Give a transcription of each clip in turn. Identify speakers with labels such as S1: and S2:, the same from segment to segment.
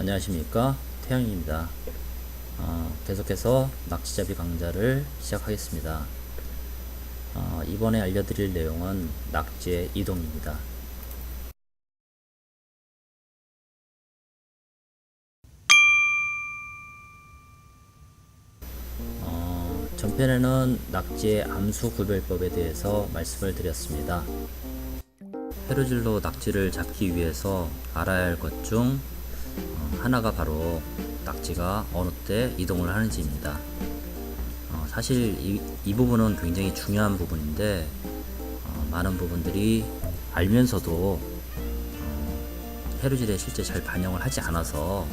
S1: 안녕하십니까? 태양입니다. 어, 계속해서 낙지잡이 강좌를 시작하겠습니다. 어, 이번에 알려드릴 내용은 낙지의 이동입니다. 어, 전편에는 낙지의 암수 구별법에 대해서 말씀을 드렸습니다. 페루질로 낙지를 잡기 위해서 알아야 할 것 중 하나가 바로 낙지가 어느 때 이동을 하는지입니다. 어, 사실 이, 이 부분은 굉장히 중요한 부분인데 어, 많은 부분들이 알면서도 어, 해루질에 실제 잘 반영을 하지 않아서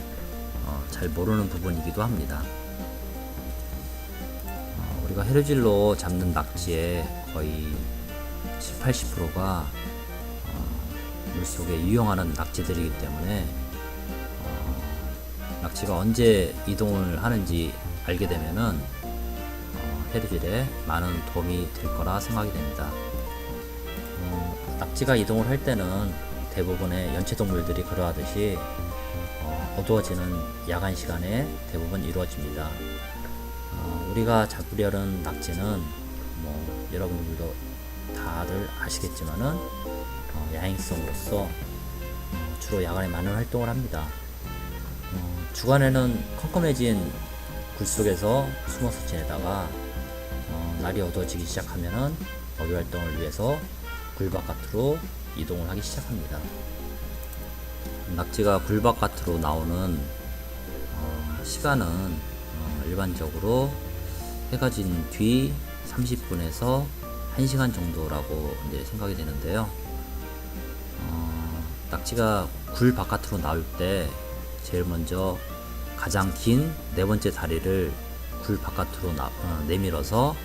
S1: 어, 잘 모르는 부분이기도 합니다. 어, 우리가 해루질로 잡는 낙지의 거의 7, 80%가 물속에 유용하는 낙지들이기 때문에 어, 낙지가 언제 이동을 하는지 알게 되면은 어, 해루질에 많은 도움이 될 거라 생각이 됩니다. 어, 낙지가 이동을 할 때는 대부분의 연체동물들이 그러하듯이 어, 어두워지는 야간 시간에 대부분 이루어집니다. 어, 우리가 잡으려는 낙지는 뭐 여러분들도 다들 아시겠지만은 어, 야행성으로서 어, 주로 야간에 많은 활동을 합니다. 어, 주간에는 컴컴해진 굴 속에서 숨어서 지내다가 어, 날이 어두워지기 시작하면은 먹이 활동을 위해서 굴 바깥으로 이동을 하기 시작합니다. 낙지가 굴 바깥으로 나오는 어, 시간은 어, 일반적으로 해가 진 뒤 30분에서 1시간 정도라고 이제 생각이 되는데요. 어, 낙지가 굴 바깥으로 나올 때 제일 먼저 가장 긴 네 번째 다리를 굴 바깥으로 나, 어, 내밀어서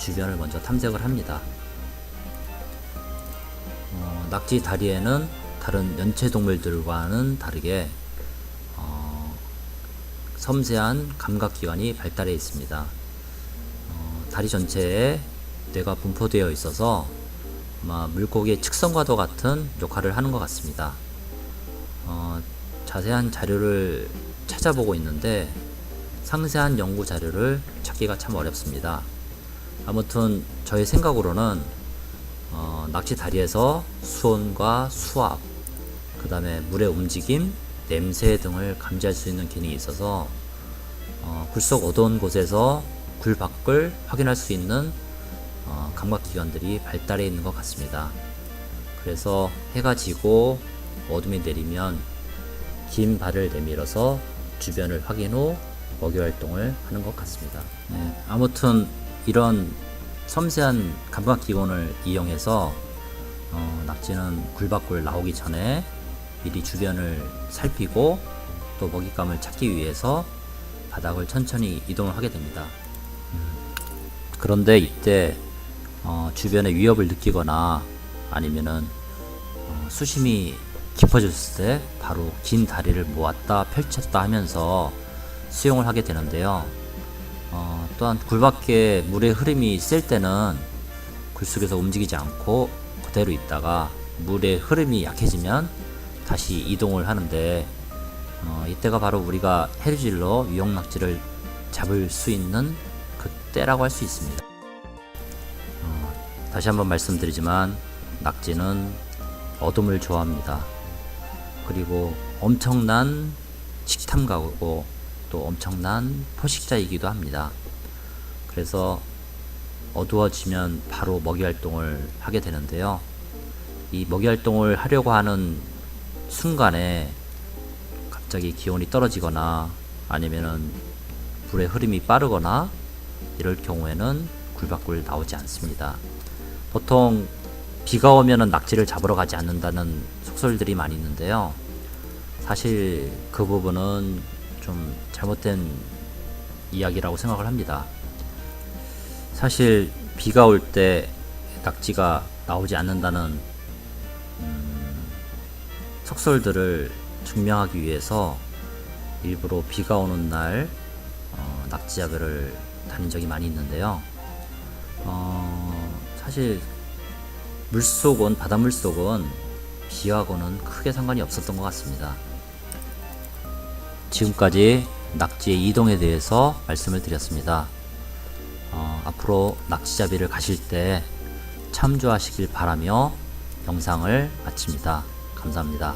S1: 주변을 먼저 탐색을 합니다. 어, 낙지 다리에는 다른 연체 동물들과는 다르게 어, 섬세한 감각 기관이 발달해 있습니다. 어, 다리 전체에 뇌가 분포되어 있어서 물고기의 측성과도 같은 역할을 하는 것 같습니다. 어, 자세한 자료를 찾아보고 있는데 상세한 연구 자료를 찾기가 참 어렵습니다. 아무튼 저의 생각으로는 어, 낚시 다리에서 수온과 수압, 그 다음에 물의 움직임, 냄새 등을 감지할 수 있는 기능이 있어서 어, 굴속 어두운 곳에서 굴 밖을 확인할 수 있는 어, 감각기관들이 발달해 있는 것 같습니다. 그래서 해가 지고 어둠이 내리면 긴 발을 내밀어서 주변을 확인 후 먹이 활동을 하는 것 같습니다. 네, 아무튼 이런 섬세한 감각기관을 이용해서 어, 낙지는 굴 밖을 나오기 전에 미리 주변을 살피고 또 먹잇감을 찾기 위해서 바닥을 천천히 이동을 하게 됩니다. 음, 그런데 이때 어, 주변의 위협을 느끼거나 아니면은 어, 수심이 깊어졌을 때 바로 긴 다리를 모았다 펼쳤다 하면서 수영을 하게 되는데요. 어, 또한 굴 밖에 물의 흐름이 셀 때는 굴 속에서 움직이지 않고 그대로 있다가 물의 흐름이 약해지면 다시 이동을 하는데 어, 이때가 바로 우리가 해류질로 유용낙지를 잡을 수 있는 그때라고 할 수 있습니다. 다시 한번 말씀드리지만 낙지는 어둠을 좋아합니다. 그리고 엄청난 식탐가고 또 엄청난 포식자이기도 합니다. 그래서 어두워지면 바로 먹이 활동을 하게 되는데요. 이 먹이 활동을 하려고 하는 순간에 갑자기 기온이 떨어지거나 아니면은 불의 흐름이 빠르거나 이럴 경우에는 굴 밖을 나오지 않습니다. 보통 비가 오면은 낙지를 잡으러 가지 않는다는 속설들이 많이 있는데요. 사실 그 부분은 좀 잘못된 이야기라고 생각을 합니다. 사실 비가 올 때 낙지가 나오지 않는다는 음, 속설들을 증명하기 위해서 일부러 비가 오는 날 어, 낙지 잡으를 다닌 적이 많이 있는데요. 어, 사실 물속은 바닷물 속은 비하고는 크게 상관이 없었던 것 같습니다. 지금까지 낙지의 이동에 대해서 말씀을 드렸습니다. 어, 앞으로 낚시잡이를 가실 때 참조하시길 바라며 영상을 마칩니다. 감사합니다.